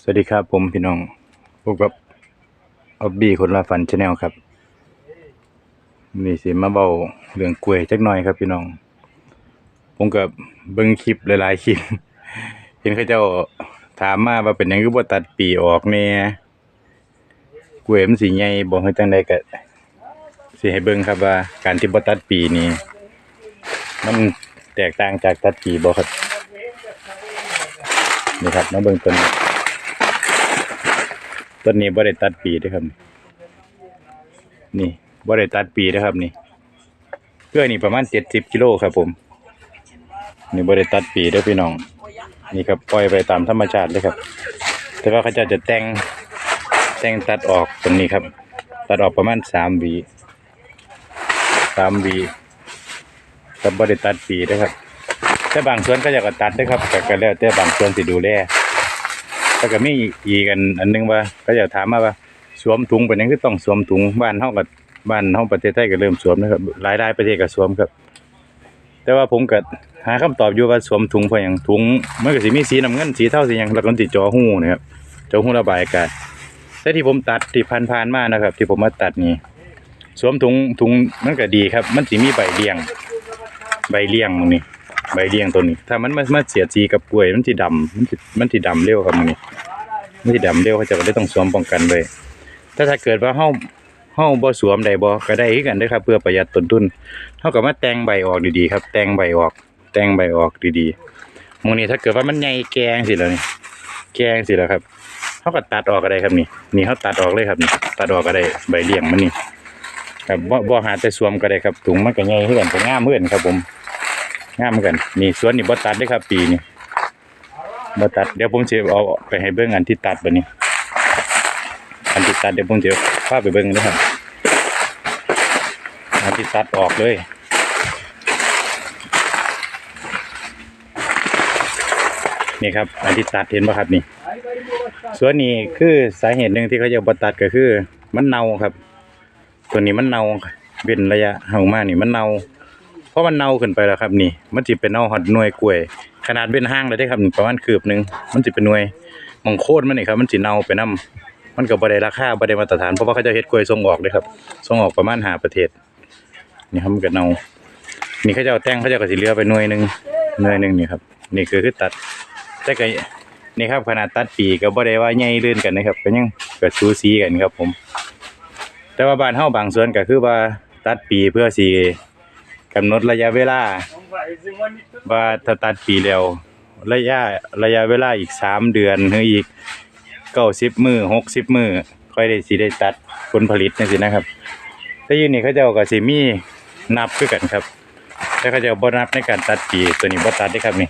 สวัสดีครับผมพี่น้องพบกับออบบี้คนละฝันชาแนลครับนี่สิมาเบาเรื่องกล้วยจักหน่อยครับพี่น้อง ผมกับเบิ่งคลิปหลายๆคลิป เห็นเขาเจ้าถามมาว่าเป็นยังคือบ่ตัดปีออกแหน่ยกล้วยมันสิใหญ่บ่เฮ็ดจังไดก็สิให้เบิ่งครับว่าการที่บ่ตัดปีนี่มันแตกต่างจากตัดปีบ่ครับนี่ครับมาเบิ่งต้นนี้ ต้นนี้บ่ได้ตัดปีเด้อครับ นี่บ่ได้ตัดปีเด้อครับนี่เพื่อนี่ประมาณเจ็ดสิบกิโลครับผม นี่บ่ได้ตัดปีเด้อพี่น้อง นี่ครับปล่อยไปตามธรรมชาติเลยครับ แต่ว่าเขาจะจะแต่งแต่งตัดออกตรงนี้ครับ ตัดออกประมาณสามวีสามวีแต่บ่ได้ตัดปีเด้อครับ แต่บางส่วนก็อยากจะตัดเด้อครับแต่ก็แล้วแต่บางส่วนสิดูแล แล้วก็มีอีกอันอันหนึงว่าก็อยากถามมาว่าสวมถุงเป็นยังคือต้องสวมถุงบ้านเฮากับบ้านเฮาประเทศไทยก็เริ่มสวมนะครับหลายๆประเทศก็สวมครับ แต่ว่าผมก็หาคำตอบอยู่ว่าสวมถุงเพราะหยังถุงมันก็สิมีสีน้ำเงินสีเทาสีหยังแล้วก็มันสิจ่อหูนะครับจอหูระบายอากาศแต่ที่ผมตัดที่ผ่านๆมานะครับ ที่ผมมาตัดนี่สวมถุงถุงมันก็ดีครับ มันสิมีใบเลี้ยง ใบเลี้ยงตรงนี้ ใบเลี้ยงตัวนี้ ถ้ามันมามาเสียดสีกับกล้วยมันสิดำมันสิมันสิดำเร็วครับมันนี่มันสิดำเร็วเขาจะก็ได้ต้องสวมป้องกันไว้แต่ถ้าเกิดว่าเฮาเฮาบ่สวมได้บ่ก็ได้คือกันเด้อครับ เพื่อประหยัดต้นทุนเฮาก็มาแต่งใบออกดีๆครับ แต่งใบออก แต่งใบออกดีๆมองนี้ถ้าเกิดว่ามันใหญ่แกงสิแล้วนี่แกงสิแล้วครับเฮาก็ตัดออกก็ได้ครับนี่นี่เฮาตัดออกเลยครับนี่ตัดออกก็ได้ใบเลี้ยงมันนี่ครับบ่บ่หาแต่สวมก็ได้ครับถุงมันก็ใหญ่คือกันก็งามคือนครับผม งามเหมือนกัน นี่สวนนี่บ่ตัดเด้ครับ ปีนี้มาตัดเดี๋ยวผมจะเอาไปให้เบิ้งอันที่ตัดบัดนี้ อันที่ตัดเดี๋ยวผมจะพาไปเบิ้งนะครับอันที่ตัดออกเลยนี่ครับอันที่ตัดเห็นไหมครับนี่ส่วนนี้คือสาเหตุหนึ่งที่เขาจะบตัดก็คือ มันเน่าครับตัวนี้มันเน่าเป็นระยะห่างมากนี่มันเน่า เพราะมันเน่าขึ้นไปแล้วครับนี่ มันจิเป็นเน่าหอดหน่วยกล้วย ขนาดเป็นห้างเลยได้ครับประมาณคืบหนึ่งมันจิเป็นหน่วยมองโคตรมันนี่ครับมันจิเน่าไปนํมันก็บ่ได้ราคาบ่ได้มาตรฐานเพราะว่าเขาจะเฮ็ดกล้วยส่งออกเลยครับส่งออกประมาณหาประเทศนี่ครับมันก็เน่านี่เขาจะเอาแต่งเขาจะก็สิเหลือไปหน่วยหนึ่งหน่วยหนึ่งนี่ครับนี่คือคือตัดแต่ก็นี่ครับขนาดตัดปีก็บ่ได้ว่าใหญ่ลื่นกันนะครับก็ยังก็สูสีกันครับผม แต่ว่าบ้านเฮาบางส่วนก็คือว่าตัดปีเพื่อสิ กำหนดระยะเวลาว่าถ้าตัดปีแล้วระยะระยะเวลาอีกสามเดือนหรืออีกเก้าสิบมือหกสิบมือค่อยได้สิได้ตัดผลผลิตนี่สินะครับแต่อยูนี่เขาจะเจ้าก็สิมีนับคือกันครับแต่เขาเจ้าบ่นับในการตัดปีตัวนี้บ่ตัดได้ครับนี่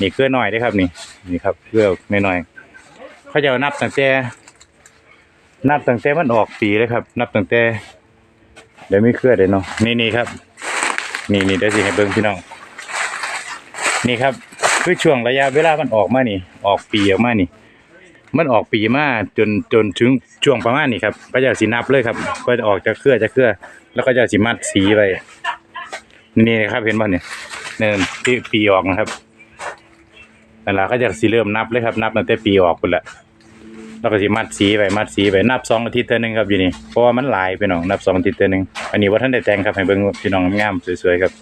นี่เครือน้อยได้ครับนี่นี่ครับเครือน้อยเขาจ้านับตั้งแต่นับตั้งแต่มันออกปีเลยครับ นับตั้งแต่เดี๋ยวไมีเครือเดี๋ยวเนาะนี่นี่ครับ นี่นี่เดี๋ยวสิให้เบิ่งพี่น้อง นี่ครับคือช่วงระยะเวลามันออกมานี่ ออกปีออกมานี่ มันออกปีมาจนจนถึงช่วงประมาณนี้ครับก็จะสินับเลยครับ ก็จะออกจากเครือจากเครือแล้วก็จะสิมัดสีไว้นี่นะครับเห็นป่ะเนี่ยเนี่ยที่ปีออกนะครับนั่ละก็จะสิเริ่มนับเลยครับ นับตั้งแต่ปีออกพุ่นละ แล้วก็สิมัดสีไว้มัดสีไว้นับสองอาทิตย์เท่านึงครับอยู่นี่เพราะว่ามันหลายไปน่องนับสองอาทิตย์เท่านึงอันนี้ว่าท่านได้แต่งครับให้เบิ่งพี่น้องงามสวยๆครับ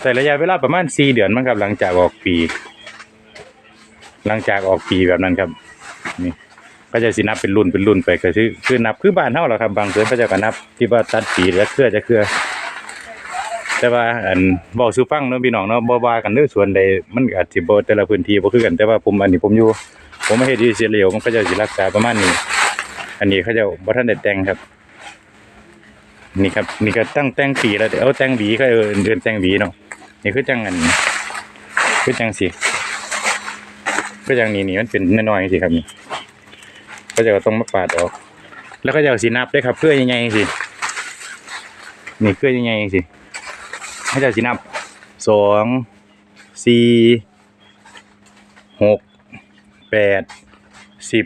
แต่ระยะเวลาประมาณสี่เดือนมั้งครับ หลังจากออกปี หลังจากออกปีแบบนั้นครับนี่ก็จะสินับเป็นรุ่นเป็นรุ่นไปก็คือคือนับคือบ้านเท่าแหละครับบางส่วนก็จะก็นับที่ว่าตัดปีแล้วเครือจะเครือ แต่ว่าอันบอกสู่ฟังเนาะพี่น้องเนาะบ่ว่ากันเด้อส่วนใดมันอาจสิบ่แต่ละพื้นที่บ่คือกันแต่ว่าผมอันนี้ผมอยู่ ผมมาเฮ็ดอยู่อิสราเอลมันก็จะสิรักษาประมาณนี้ อันนี้เขาจะบ่ทันได้แต่งครับ นี่ครับ นี่ก็ตั้งแต่งปีแล้วเดี๋ยวเอาแต่งหวีก็เออเดือนแต่งหวีเนาะนี่คือจังอันคือจังสิคือจังนี้นี่มันเป็นน้อยๆสิครับนี่ก็จะต้องมาปาดออก แล้วก็จะเอาสีนับด้วยครับเพื่อยังไงสินี่เพื่อยังไงสิ ให้จะเอาสีนับสองสี่หกแปดสิบ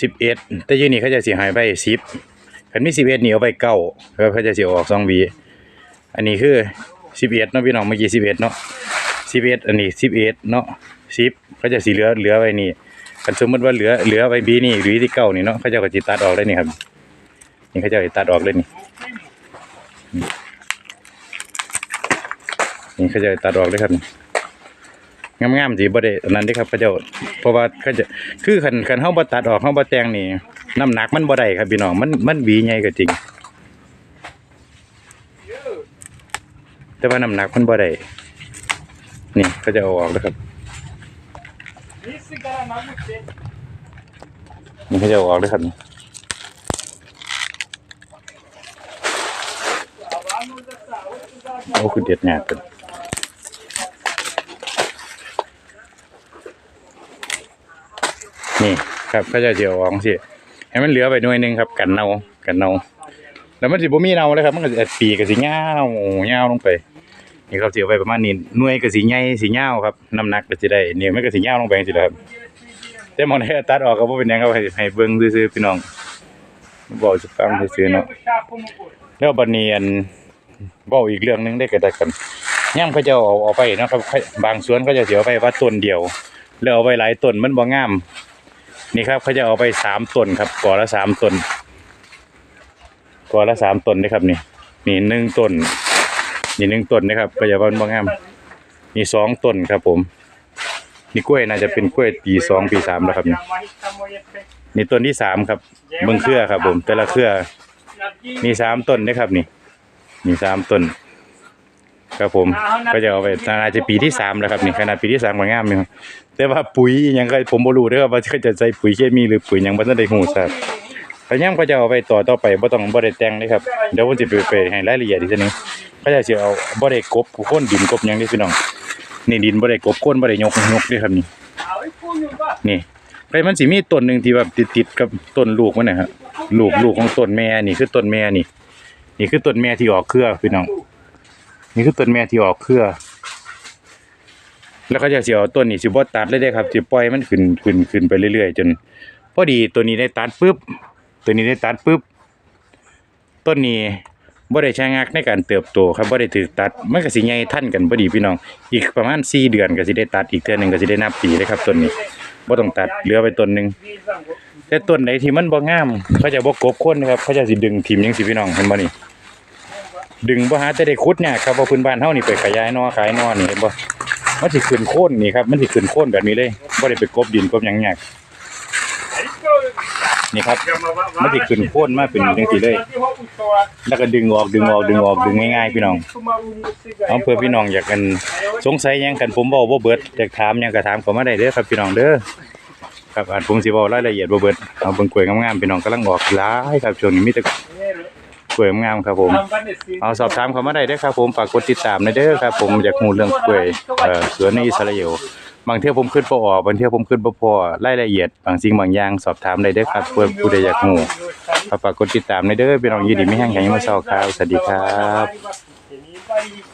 สิบเอ็ดแต่อยูนี่เขาจะเสียหายไปสิบคันมีสิบเอ็ดนี่เอาไปเก้าแล้วเขาจะเสียออกสองวีอันนี้คือสิบเอ็ดเนาะพี่น้องเมื่อกี้สิบเอ็ดเนาะสิบเอ็ดอันนี้สิบเอ็ดเนาะสิบเขาจะสิเหลือเหลือไว้นี่คันสมมติว่าเหลือเหลือไว้บีนี่หรือที่เก่านี่เนาะเขาจะก็สิตัดออกเลยนี่ครับนี่เขาจะสิตัดออกเลยนี่ นี่เขาจะตัดออกเลยครับงามๆสิบ่ได้อันนั้นด้ครับเขาเจ้าเพราะว่าเขาจะคือคันคันเฮาบ่ตัดออกเฮาบ่แตงนี่น้ำหนักมันบ่ได้ครับพี่น้องมันมันหวีใหญ่ก็จริง แต่ว่าน้ำหนักมันบ่ได้นี่เขาจะเอาออกแล้วครับนี่เขาจะเอาออกเลยครับโอ้คือเด็ดงานกัน นี่ครับเขาจะเอาออกสิให้มันเหลือไปหน่วยนึงครับกันเนากันเนาแล้วมันสิบ่มีเนาเลยครับมันก็สิปีก็สิยาวยาลงไปนี่ครับสิเอาไว้ประมาณนี้หน่วยก็สิใหญ่สิยาครับน้ำหนักก็สิได้เนี่มันก็สิยาลงไปจังซี่แหละครับแต่มองได้ตัดออกก็บ่เป็นยังครับให้ให้เบิ่งซื่อพี่น้องบอกสิฟังซื่อเนาะแล้วบัดนี้อันเว้าอีกเรื่องนึงได้ก็ได้กันยามเขาจ้าเอาเอาไปนะครับบางสวนเขาจะเสิเอาไปว่าต้นเดียวแล้วเอาไว้หลายต้นมันบ่งาม นี่ครับเขาจะเอาไปสามต้นครับก่อละสามต้นก่อละสามต้นนะครับนี่นี่หนึ่งต้นนี่หนึ่งต้นนะครับก็จะว่ามันบ่งามนี่สองต้นครับผม นี่กล้วยน่าจะเป็นกล้วยปีสองปีสามแล้วครับนี่นี่ต้นที่สามครับเบิ่งเครือครับ ผม แต่ละเครือมีสามต้นนะครับนี่ มีสามต้นครับผมก็จะเอาไปน่าจะปีที่สามแล้วครับนี่ขนาดปีที่สามก็งามอยู่ แต่ว่าปุ๋ยอิหยังก็ผมบ่รู้เด้อครับว่าเขาจะใส่ปุ๋ยเคมีหรือปุ๋ยหยังบ่ทันได้ฮู้ทราบพยายามก็จะเอาไปต่อต่อไปบ่ต้องบ่ได้แต่งเลยครับเดี๋ยวผมสิไปไปให้รายละเอียดอีกทีนึงเขาจะสิเอาบ่ได้กบโคนดินกบหยังนี่พี่น้องนี่ดินบ่ได้กบโคนบ่ได้ยกยกเด้ครับนี่ นี่ไปมันสิมีต้นหนึ่งที่แบบติดติดๆกับต้นลูกมันนะฮะลูกลูกของต้นแม่นี่คือต้นแม่นี่ นี่คือต้นแม่ที่ออกเครือพี่น้อง นี่คือต้นแม่ที่ออกเครือ แล้วเขาจะเสียต้นนี่สิบ่ตัดเลยได้ครับสิปล่อยมันขึ้นขึ้นขึ้นไปเรื่อยๆ จน พอดีตัวนี้ได้ตัดปุ๊บตัวนี้ได้ตัดปุ๊บต้นนี้บ่ได้ใช้งากในการเติบโตครับบ่ได้ถูกตัดมันก็สิใหญ่ทันกันพอดีพี่น้อง อีกประมาณ4เดือนก็สิได้ตัดอีกเทื่อหนึงก็สิได้นับปีเลยครับต้นนี้บ่ต้องตัดเหลือไปต้นหนึงแต่ต้นไหนที่มันบ่งามเขาจะบ่กบคนนะครับเขาจะสิดึงทิ่มจังซี่พี่น้องเห็นบ่นี่ดึงบ่หาแต่ได้ขุดเนี่ยครับว่าพื้นบ้านเฮานี่ไปขยายนอขายนอนี่เห็นบ่ มันสิขึ้นโค่นนี่ครับ มันสิขึ้นโค่นแบบนี้เลยบ่ได้ไปกบดินกบยังยากนี่ครับมันสิขึ้นโค่นมาเป็นจังซี่เลย แล้วก็ดึงออกดึงออกดึงออกดึงง่ายๆพี่น้องเอาเพื่อพี่น้องอยากกันสงสัยยังกันผมเว้าเบิดอยากถามยังก็ถามเข้ามาได้เด้อครับพี่น้องเด้อครับอาจผมสิเว้ารายละเอียดบ่เบิดเอาเบิ่งกล้วยงามๆพี่น้องกำลังออกหลายครับช่วงนี้มีแต่ กล้วยงามๆครับผมเอาสอบถามเข้ามาได้เด้อครับผมฝากกดติดตามหน่อยเด้อครับผมอยากรู้เรื่องกล้วยเอ่อสวนในอิสราเอลบางเที่ยผมขึ้นบ่ออกบางเที่ยผมขึ้นบ่พอรายละเอียดบางสิ่งบางอย่างสอบถามได้เด้อครับเพื่อผู้ใดอยากรู้ฝากกดติดตามหน่อยเด้อพี่น้องยินดีไม่แห้งแข็งมาเช้าครับสวัสดีครับ Anybody